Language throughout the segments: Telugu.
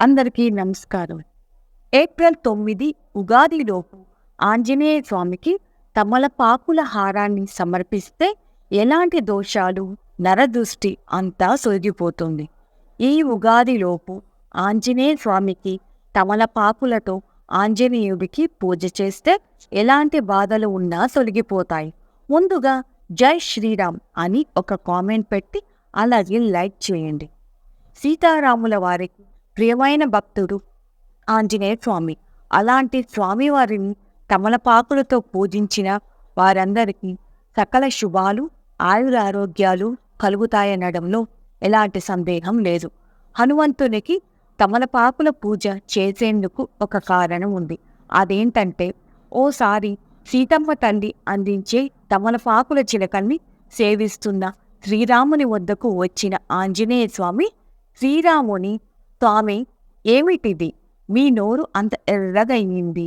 అందరికీ నమస్కారం. ఏప్రిల్ తొమ్మిది ఉగాదిలోపు ఆంజనేయ స్వామికి తమలపాకుల హారాన్ని సమర్పిస్తే ఎలాంటి దోషాలు నరదృష్టి అంతా సొరిగిపోతుంది ఈ ఉగాదిలోపు ఆంజనేయ స్వామికి తమలపాకులతో ఆంజనేయుడికి పూజ చేస్తే ఎలాంటి బాధలు ఉన్నా సొలిగిపోతాయి. ముందుగా జై శ్రీరామ్ అని ఒక కామెంట్ పెట్టి అలాగే లైక్ చేయండి. సీతారాముల వారికి ప్రియమైన భక్తుడు ఆంజనేయ స్వామి. అలాంటి స్వామివారిని తమలపాకులతో పూజించిన వారందరికీ సకల శుభాలు ఆయురారోగ్యాలు కలుగుతాయనడంలో ఎలాంటి సందేహం లేదు. హనుమంతునికి తమలపాకుల పూజ చేసేందుకు ఒక కారణం ఉంది. అదేంటంటే ఓసారి సీతమ్మ తల్లి అందించే తమలపాకుల చిలకల్ని సేవిస్తున్న శ్రీరాముని వద్దకు వచ్చిన ఆంజనేయ స్వామి శ్రీరాముని స్వామి ఏమిటిది? మీ నోరు అంత ఎర్రగయింది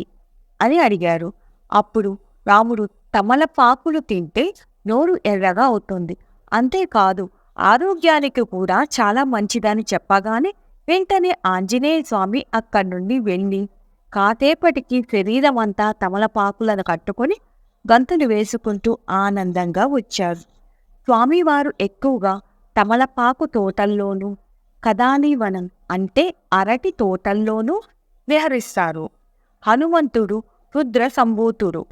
అని అడిగారు. అప్పుడు రాముడు తమలపాకులు తింటే నోరు ఎర్రగా అవుతుంది. అంతేకాదు ఆరోగ్యానికి కూడా చాలా మంచిదని చెప్పగానే వెంటనే ఆంజనేయ స్వామి అక్కడి నుండి వెళ్ళి కాసేపటికి శరీరం అంతా తమలపాకులను కట్టుకొని గంతులు వేసుకుంటూ ఆనందంగా వచ్చారు. స్వామివారు ఎక్కువగా తమలపాకు తోటల్లోనూ కదాలివనం అంటే అరటి తోటల్లోనూ విహరిస్తారు. హనుమంతుడు రుద్ర సంభూతుడు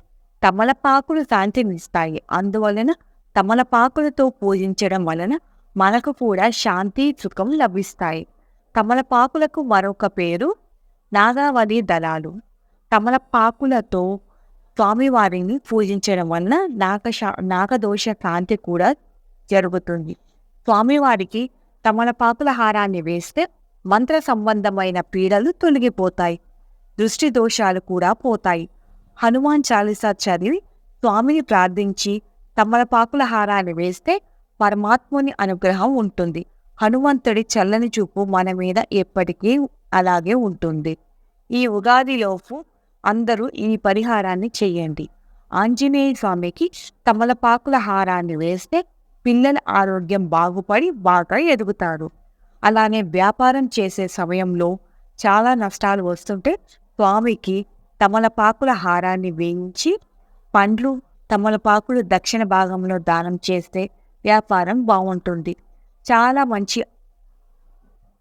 తమలపాకులు శాంతినిస్తాయి. అందువలన తమలపాకులతో పూజించడం వలన మనకు కూడా శాంతి సుఖం లభిస్తాయి. తమలపాకులకు మరొక పేరు నాగావళి దళాలు. తమలపాకులతో స్వామివారిని పూజించడం వలన నాగశా నాగదోష శాంతి కూడా జరుగుతుంది. స్వామివారికి తమలపాకుల హారాన్ని వేస్తే మంత్ర సంబంధమైన పీడలు తొలగిపోతాయి. దృష్టి దోషాలు కూడా పోతాయి. హనుమాన్ చాలీసా చదివి స్వామిని ప్రార్థించి తమలపాకుల హారాన్ని వేస్తే పరమాత్ముని అనుగ్రహం ఉంటుంది. హనుమంతుడి చల్లని చూపు మన మీద ఎప్పటికీ అలాగే ఉంటుంది. ఈ ఉగాదిలోపు అందరూ ఈ పరిహారాన్ని చేయండి. ఆంజనేయ స్వామికి తమలపాకుల హారాన్ని వేస్తే పిల్లల ఆరోగ్యం బాగుపడి బాగా ఎదుగుతారు. అలానే వ్యాపారం చేసే సమయంలో చాలా నష్టాలు వస్తుంటే స్వామికి తమలపాకుల హారాన్ని వేయించి పండ్లు తమలపాకులు దక్షిణ భాగంలో దానం చేస్తే వ్యాపారం బాగుంటుంది. చాలా మంచి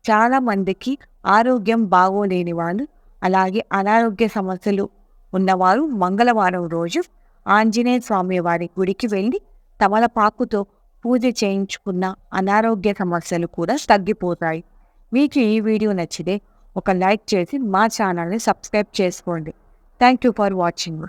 చాలా మందికి ఆరోగ్యం బాగోలేని వాళ్ళు అలాగే అనారోగ్య సమస్యలు ఉన్నవారు మంగళవారం రోజు ఆంజనేయ స్వామి వారి గుడికి వెళ్ళి తమలపాకుతో పూజ చేయించుకున్న అనారోగ్య సమస్యలు కూడా తగ్గిపోతాయి. మీకు ఈ వీడియో నచ్చితే ఒక లైక్ చేసి మా ఛానల్ని సబ్స్క్రైబ్ చేసుకోండి. Thank you for watching